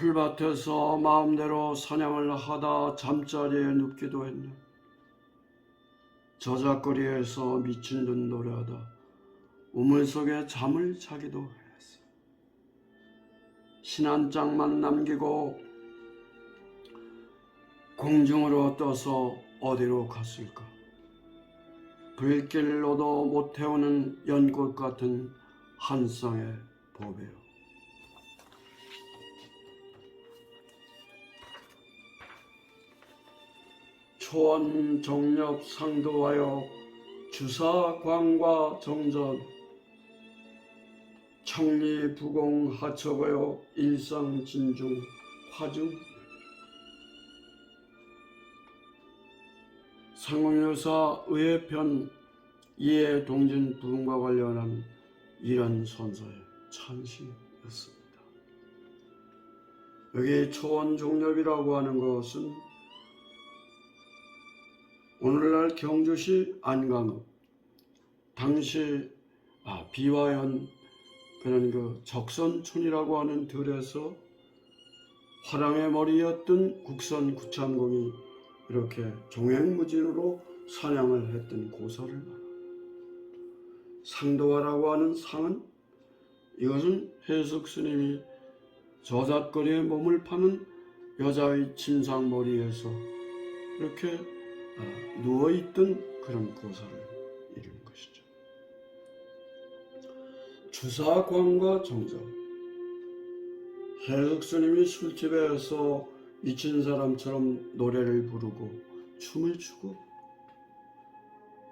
풀밭에서 마음대로 사냥을 하다 잠자리에 눕기도 했네. 저작거리에서 미친 듯 노래하다 우물 속에 잠을 자기도 했어. 신한장만 남기고 공중으로 떠서 어디로 갔을까? 불길로도 못 태우는 연꽃 같은 한 쌍의 보배요. 초원 정렵 상도하여 주사 광과 정전 청리 부공 하처하여 일상 진중 화중 상훈여사 의회편 이해 동진 부흥과 관련한 이런 선서의 찬시였습니다. 여기 초원 종렵이라고 하는 것은 오늘날 경주시 안강읍 당시 아, 비화연 그런 그 적선촌이라고 하는 들에서 화랑의 머리였던 국선 구창공이 이렇게 종횡무진으로 사냥을 했던 고사를. 상도화라고 하는 상은 이것은 해숙 스님이 저잣거리에 몸을 파는 여자의 침상머리에서 이렇게 아, 누워있던 그런 고사를 이루는 것이죠. 주사광과 정적 해숙 스님이 술집에서 미친 사람처럼 노래를 부르고 춤을 추고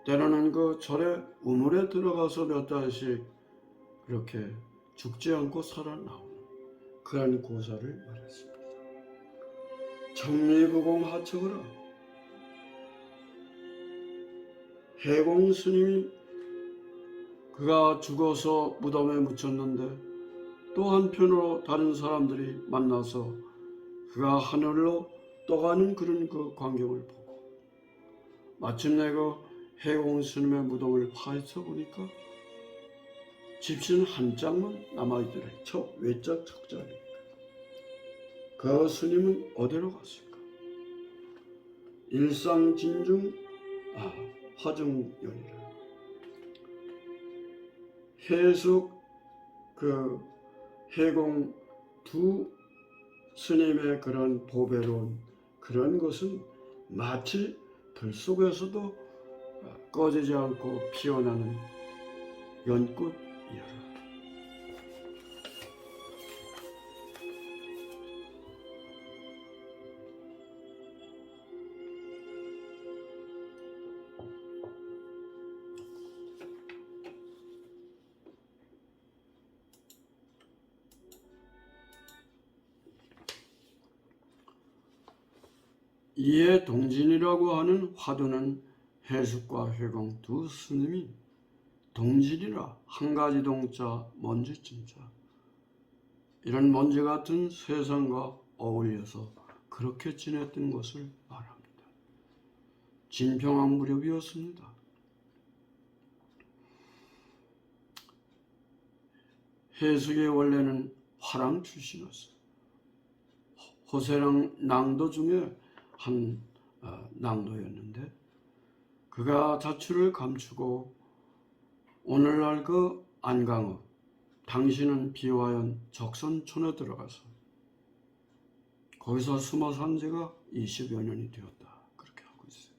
때로는 그 절에 우물에 들어가서 몇 달씩 그렇게 죽지 않고 살아나오는 그런 고사를 말했습니다. 정리부공 하척으로 해공 스님이 그가 죽어서 무덤에 묻혔는데 또 한편으로 다른 사람들이 만나서 그가 하늘로 떠가는 그런 그 광경을 보고 마침내 그 해공 스님의 무덤을 파헤쳐 보니까 집신 한 장만 남아있더래. 저 외짝 척자니까. 그 스님은 어디로 갔을까? 일상 진중 아 화중연이라 해숙 그 해공 두 스님의 그런 보배로운 그런 것은 마치 불 속에서도 꺼지지 않고 피어나는 연꽃이라. 이에 동진이라고 하는 화두는 해숙과 회공 두 스님이 동진이라 한 가지 동자 먼지쯤자 이런 먼지 같은 세상과 어울려서 그렇게 지냈던 것을 말합니다. 진평한 무렵이었습니다. 해숙이 원래는 화랑 출신이었어요. 호세랑 낭도 중에 한 어, 낭도였는데 그가 자취를 감추고 오늘날 그 안강읍 당신은 비화연 적선촌에 들어가서 거기서 숨어 산 지가 20여 년이 되었다 그렇게 하고 있어요.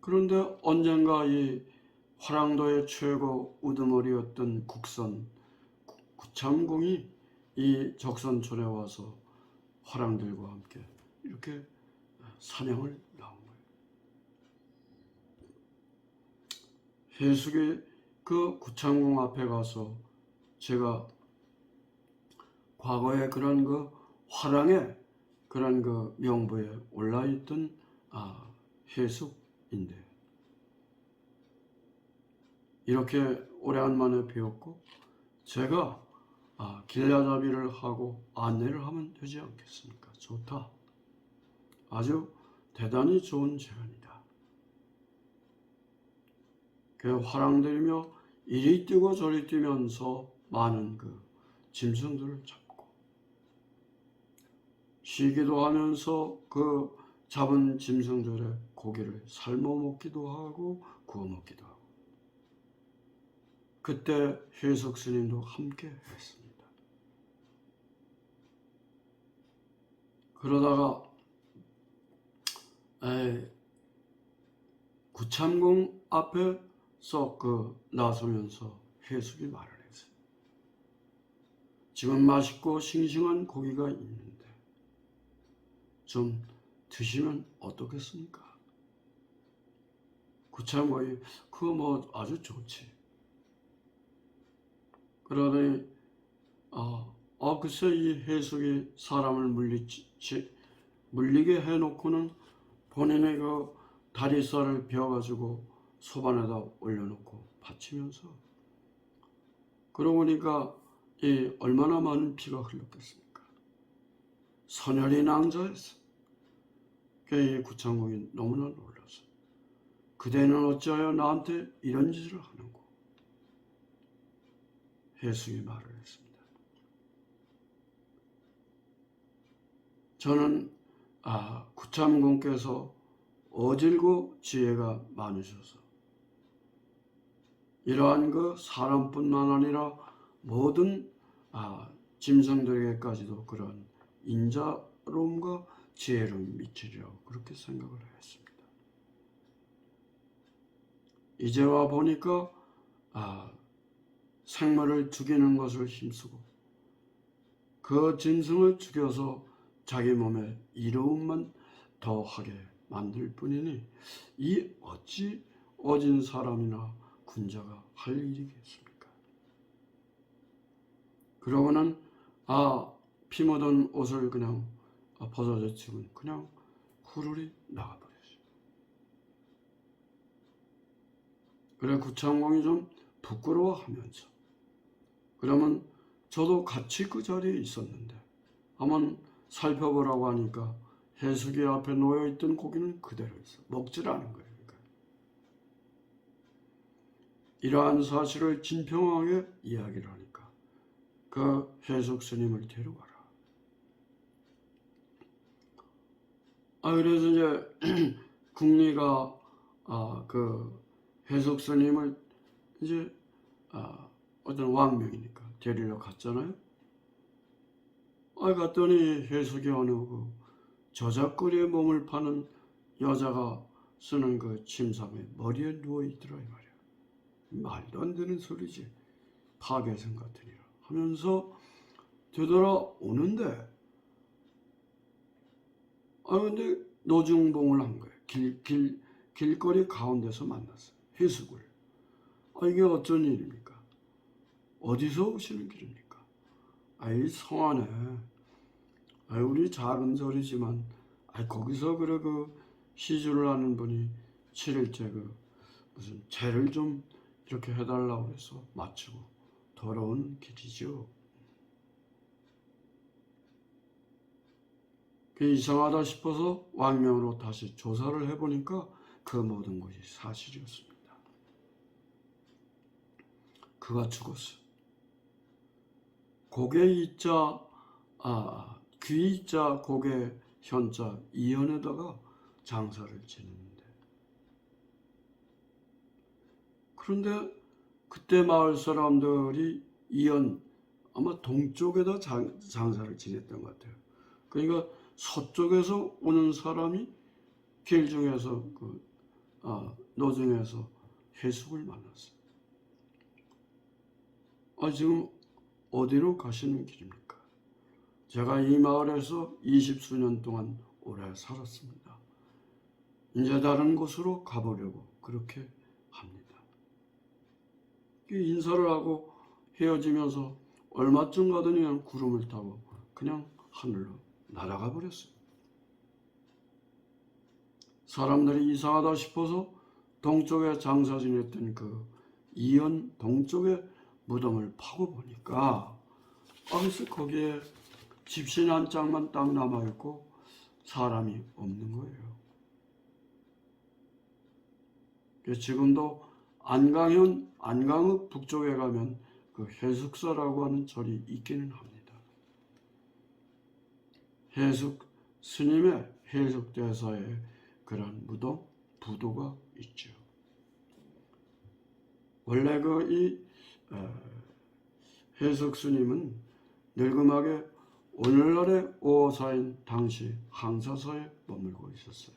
그런데 언젠가 이 화랑도의 최고 우두머리였던 국선 구- 구창공이 이 적선촌에 와서 화랑들과 함께 이렇게 사냥을 나온 거예요. 해숙이 그 구창공 앞에 가서 제가 과거에 그런 그 화랑의 그런 그 명부에 올라있던 아, 해숙인데 이렇게 오래간만에 배웠고 제가 아, 길야잡이를 하고 안내를 하면 되지 않겠습니까? 좋다. 아주 대단히 좋은 제안이다. 그 화랑들이며 이리 뛰고 저리 뛰면서 많은 그 짐승들을 잡고 쉬기도 하면서 그 잡은 짐승들의 고기를 삶아 먹기도 하고 구워 먹기도 하고 그때 해석 스님도 함께 했습니다. 그러다가 에이, 구참공 앞에서 그 나서면서 해숙이 말을 했어요. 지금 맛있고 싱싱한 고기가 있는데 좀 드시면 어떻겠습니까? 구참공이 그거 뭐 아주 좋지. 그러더니 아, 아 글쎄 이 해숙이 사람을 물리치, 물리게 해놓고는 본인의 그 다리살을 베어가지고 소반에다 올려놓고 받치면서 그러고 보니까 이 얼마나 많은 피가 흘렀겠습니까? 선열이 낭자했어. 이 구창공이 너무나 놀라서 그대는 어찌하여 나한테 이런 짓을 하는고 해숙이 말을 했습니다. 저는 아 구참공께서 어질고 지혜가 많으셔서 이러한 그 사람뿐만 아니라 모든 아, 짐승들에게까지도 그런 인자로움과 지혜를 미치리라고 그렇게 생각을 했습니다. 이제 와 보니까 아, 생물을 죽이는 것을 힘쓰고 그 짐승을 죽여서 자기 몸에 이로움만 더하게 만들 뿐이니 이 어찌 어진 사람이나 군자가 할 일이겠습니까? 그러고는 아 피 묻은 옷을 그냥 벗어젖히고 그냥 후루리 나가버렸어요. 그래 구창공이 좀 부끄러워하면서 그러면 저도 같이 그 자리에 있었는데 한번 살펴보라고 하니까 해수기 앞에 놓여 있던 고기는 그대로 있어 먹질 않은. 그러니까. 이러한 사실을 진평하게 이야기를 하니까 그 해석 스님을 데려가라. 아 그래서 이제 국리가 아, 그 해석 스님을 이제 아, 어떤 왕명이니까 데리러 갔잖아요. 아 갔더니 해석이 어느 그 저작거리에 몸을 파는 여자가 쓰는 그 침상에 머리에 누워 있더라 이 말이야. 말도 안 되는 소리지. 파괴성 같으니라 하면서 되돌아오는데 아 근데 노중봉을 한 거예요. 길, 길, 길거리 가운데서 만났어요. 해숙을. 아 이게 어쩐 일입니까? 어디서 오시는 길입니까? 아이 성 안에 아이 우리 작은 아이 거기서 그래 그 시주를 하는 분이 7일째 그 무슨 죄를 좀 이렇게 해달라고 해서 마치고 더러운 길이죠. 그 이상하다 싶어서 왕명으로 다시 조사를 해보니까 그 모든 것이 사실이었습니다. 그가 죽었어. 고개 이자 아 귀자 고개 현자 이연에다가 장사를 지냈는데 그런데 그때 마을 사람들이 이연 아마 동쪽에다 장, 장사를 지냈던 것 같아요. 그러니까 서쪽에서 오는 사람이 길 중에서 그 아, 노중에서 해숙을 만났어요. 아 지금 어디로 가시는 길입니까? 제가 이 마을에서 20수년 동안 오래 살았습니다. 이제 다른 곳으로 가보려고 그렇게 합니다. 인사를 하고 헤어지면서 얼마쯤 가더니 그냥 구름을 타고 그냥 하늘로 날아가 버렸어요. 사람들이 이상하다 싶어서 동쪽에 장사 지냈던 그 이연 동쪽에 무덤을 파고 보니까 어느새 거기에 집신 한 짝만 딱 남아있고 사람이 없는 거예요. 지금도 안강현, 안강읍 북쪽에 가면 그그 해숙사라고 하는 절이 있기는 합니다. 해숙 스님의 해숙 대사에 그런 무덤 부도가 있죠. 원래 그 이 해숙 스님은 늙음하게 오늘날의 오사인 당시 항사서에 머물고 있었어요.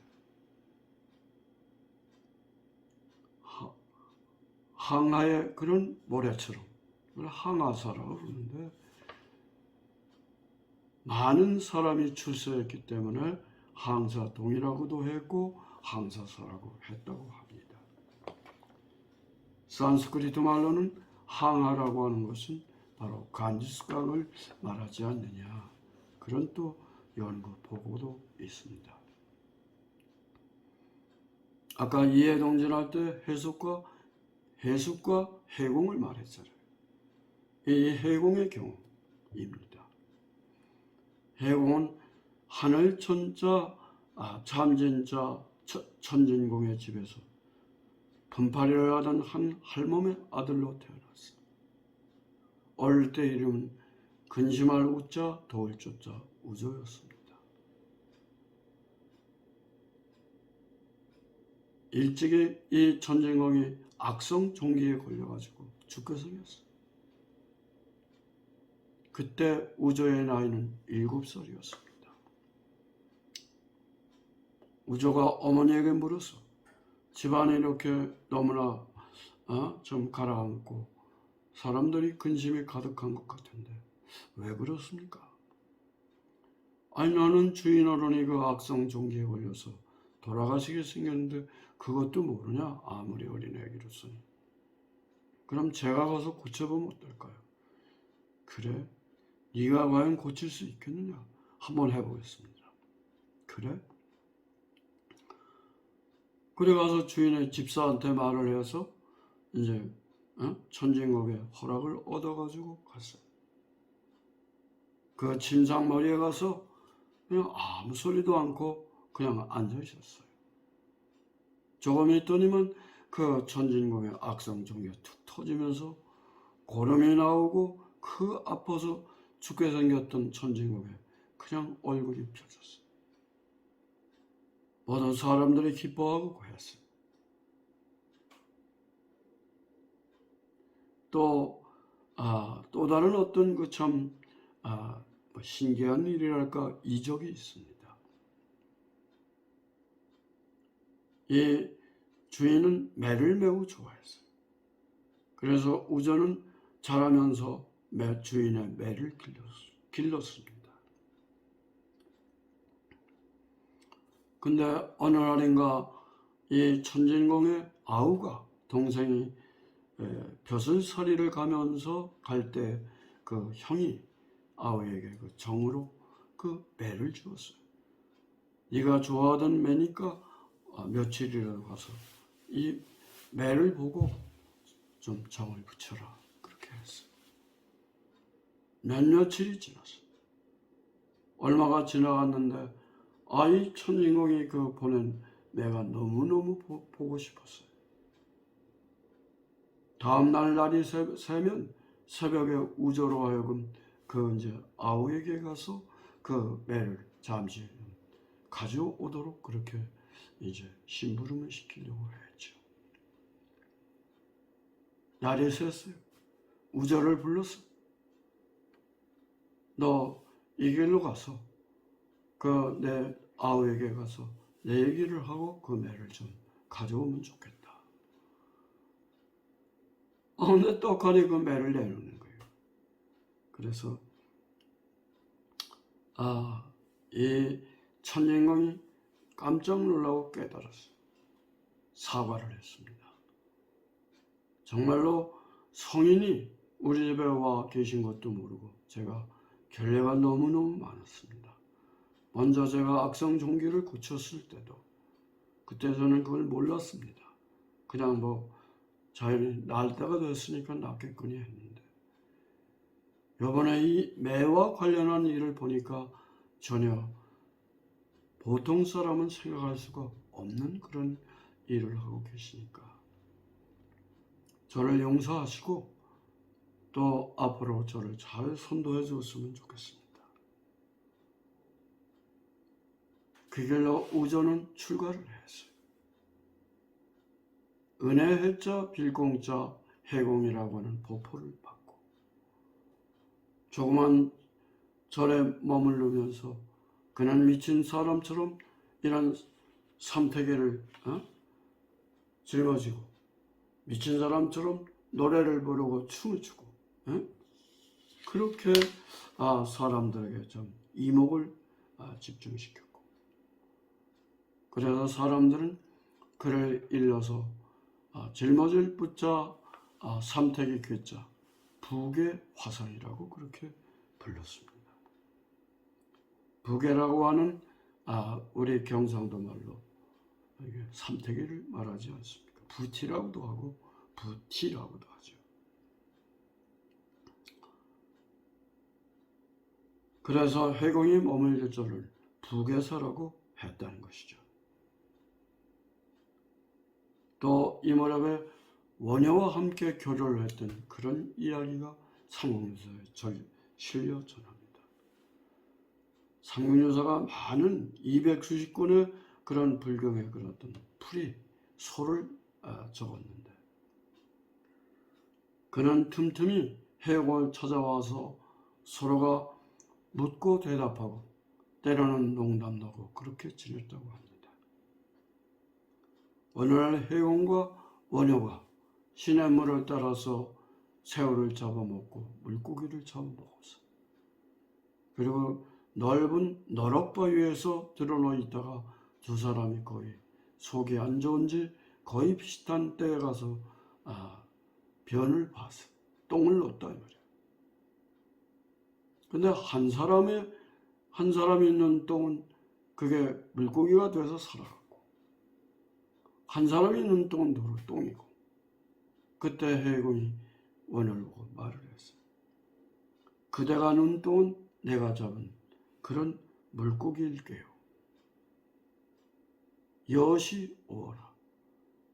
하- 항하의 그런 모래처럼 항하사라고 부르는데 많은 사람이 출세했기 때문에 항사동이라고도 했고 항사사라고 했다고 합니다. 산스크리트 말로는 항하라고 하는 것은 바로 간지스강을 말하지 않느냐 그런 또 연구 보고도 있습니다. 아까 이해동진할 때 해석과 해숙과 해공을 말했잖아요. 이 해공의 경우입니다. 해공은 하늘 천자 아, 참진자 처- 천진공의 집에서 분파리를 하던 한 할멈의 아들로 태어났어. 어릴 때 이름은 근심할 우자 도울 조자 우조였습니다. 일찍이 이 천진공이 악성 종기에 걸려가지고 죽게 생겼어. 그때 우조의 나이는 일곱 살이었습니다. 우조가 어머니에게 물었어. 집안이 이렇게 너무나 어? 좀 가라앉고 사람들이 근심이 가득한 것 같은데 왜 그렇습니까? 아니 나는 주인 어른이 그 악성 종기에 걸려서 돌아가시게 생겼는데 그것도 모르냐 아무리 어린 애기로서는 그럼 제가 가서 고쳐보면 어떨까요? 그래? 네가 과연 고칠 수 있겠느냐? 한번 해보겠습니다. 그래? 그래 가서 주인의 집사한테 말을 해서 이제 어? 천진국의 허락을 얻어가지고 갔어요. 그 침상 머리에 가서 그냥 아무 소리도 않고 그냥 앉아 있었어요. 조금 있더니만 그 천진공의 악성 종기가 툭 터지면서 고름이 나오고 그 아파서 죽게 생겼던 천진공에 그냥 얼굴이 펴졌어요. 모든 사람들이 기뻐하고 그랬어요. 또, 아, 또 다른 어떤 그 참, 아, 뭐 신기한 일이랄까 이적이 있습니다. 이 주인은 매를 매우 좋아했어요. 그래서 우전은 자라면서 매, 주인의 매를 길렀, 길렀 습니다. 근데 어느 날인가 이 천진공의 아우가 동생이 에, 벼슬 서리를 가면서 갈 때 그 형이 아우에게 그 정으로 그 매를 주었어요. 네가 좋아하던 매니까 아, 며칠이라도 가서 이 매를 보고 좀 정을 붙여라 그렇게 했어요. 몇 며칠이 지났어. 얼마가 지나갔는데 아이 천인공이 그 보낸 내가 너무너무 보, 보고 싶었어요. 다음날 날이 새, 새면 새벽에 우저로 하여금 그 이제 아우에게 가서 그 매를 잠시 가져오도록 그렇게 이제 심부름을 시키려고 했죠. 날이 샜어요. 우저를 불렀어. 너 이 길로 가서 그 내 아우에게 가서 내 얘기를 하고 그 매를 좀 가져오면 좋겠다. 어, 근데 떡하니 그 매를 내놓는 거예요. 그래서 아, 이 천진공이 깜짝 놀라고 깨달았어요. 사과를 했습니다. 정말로 성인이 우리 집에 와 계신 것도 모르고 제가 결례가 너무너무 많았습니다. 먼저 제가 악성 종기를 고쳤을 때도 그때 저는 그걸 몰랐습니다. 그냥 뭐 자연히 날 때가 됐으니까 낫겠거니 했는데 이번에 이 매와 관련한 일을 보니까 전혀 보통 사람은 생각할 수가 없는 그런 일을 하고 계시니까 저를 용서하시고 또 앞으로 저를 잘 선도해 주었으면 좋겠습니다. 그 길로 우전은 출가를 했어요. 은혜 해자 빌공자 해공이라고 하는 보포를 조그만 절에 머무르면서 그는 미친 사람처럼 이런 삼태계를 어? 짊어지고 미친 사람처럼 노래를 부르고 춤을 추고 어? 그렇게 아, 사람들에게 좀 이목을 아, 집중시켰고 그래서 사람들은 그를 일러서 아, 짊어질 붙자 아, 삼태기 괴자 북의 화살이라고 그렇게 불렀습니다. 북해라고 하는 아, 우리 경상도 말로 이게 삼태기를 말하지 않습니까? 부티라고도 하고 부티라고도 하죠. 그래서 해공이 머물릴 절을 북에서라고 했다는 것이죠. 또 이 무렵에 원효와 함께 교류를 했던 그런 이야기가 삼국유사에 절 실려 전합니다. 삼국유사가 많은 290권의 그런 불경의 그런 어떤 풀이 소를 아, 적었는데 그는 틈틈이 해공을 찾아와서 서로가 묻고 대답하고 때로는 농담하고 그렇게 지냈다고 합니다. 어느 날 해공과 원효가 시냇물을 따라서 새우를 잡아먹고 물고기를 잡아먹었어. 그리고 넓은 너럭바 위 에서 드러누워 있다가 두 사람이 거의 속이 안 좋은 지 거의 비슷한 때에 가서 아, 변을 봤어. 똥을 넣었다 이 말이야. 근데 한 사람의 한 사람이 있는 똥은 그게 물고기가 돼서 살아갔고 한 사람이 있는 똥은 도로 똥이고 그때 해공이 원을 보고 말을 했어. 그대가 눈 똥은 내가 잡은 그런 물고기일게요. 여시 오어라.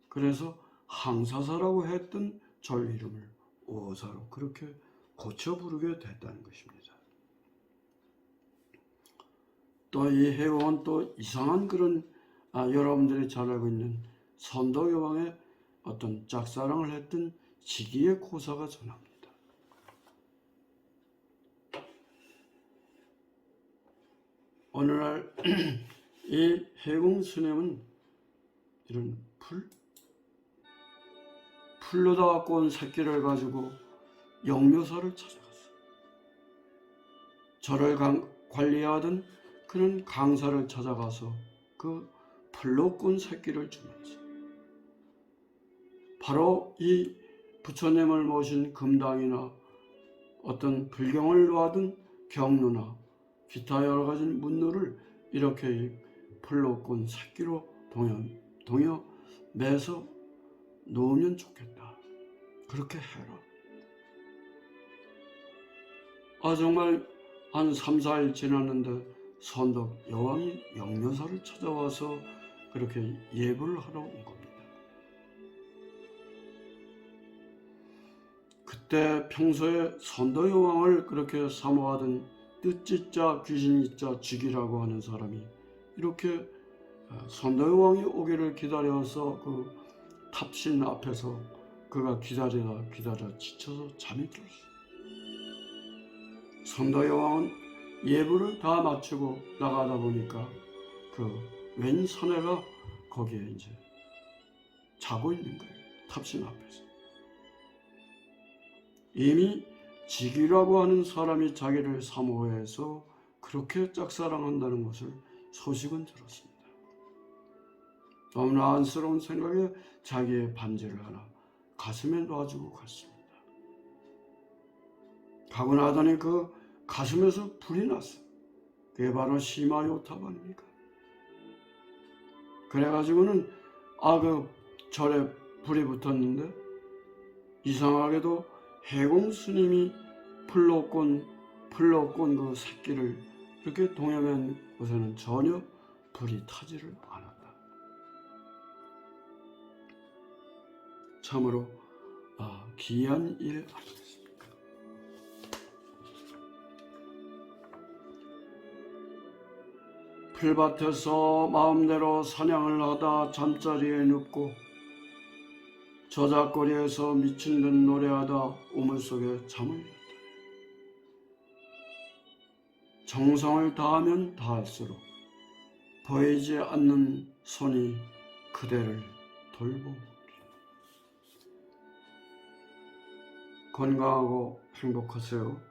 그래서 항사사라고 했던 절 이름을 오사로 그렇게 고쳐 부르게 됐다는 것입니다. 또 이 해공은 또 이상한 그런 아, 여러분들이 잘 알고 있는 선도 여왕의 어떤 짝사랑을 했던 시기의 고사가 전합니다. 어느 날 이 해공 스님은 이런 풀 풀로다 갖고 온 새끼를 가지고 영묘사를 찾아갔어. 절을 강- 관리하던 그는 강사를 찾아가서 그 풀로 꾼 새끼를 주면서 바로 이 부처님을 모신 금당이나 어떤 불경을 놓아둔 경루나 기타 여러 가지 문루를 이렇게 이 풀로 꾼 새끼로 동여, 동여 매서 놓으면 좋겠다. 그렇게 해라. 아 정말 한 3, 4일 지났는데 선덕 여왕이 영묘사를 찾아와서 그렇게 예불을 하러 온 겁니다. 그때 평소에 선도 여왕을 그렇게 사모하던 뜻짓자 귀신이자 죽이라고 하는 사람이 이렇게 어, 선도 여왕이 오기를 기다려서 그 탑신 앞에서 그가 기다리다 기다려 지쳐서 잠이 들었어. 선도 여왕은 예불을 다 마치고 나가다 보니까 그웬 사내가 거기에 이제 자고 있는 거예요. 탑신 앞에서. 이미 직이라고 하는 사람이 자기를 사모해서 그렇게 짝사랑한다는 것을 소식은 들었습니다. 너무나 안쓰러운 생각에 자기의 반지를 하나 가슴에 놔주고 갔습니다. 가고 나더니 그 가슴에서 불이 났어. 그게 바로 시마요탑 아닙니까? 그래가지고는 아 그 절에 불이 붙었는데 이상하게도 해공 스님이 풀로 꼰 풀로 꼰그 새끼를 이렇게 동여면 곳에는 전혀 불이 타지를 않았다. 참으로 아, 귀한 일 아니겠습니까? 풀밭에서 마음대로 사냥을 하다 잠자리에 눕고 저작거리에서 미친 듯 노래하다 우물 속에 잠을 이뤘다. 정성을 다하면 다할수록 보이지 않는 손이 그대를 돌보리라. 건강하고 행복하세요.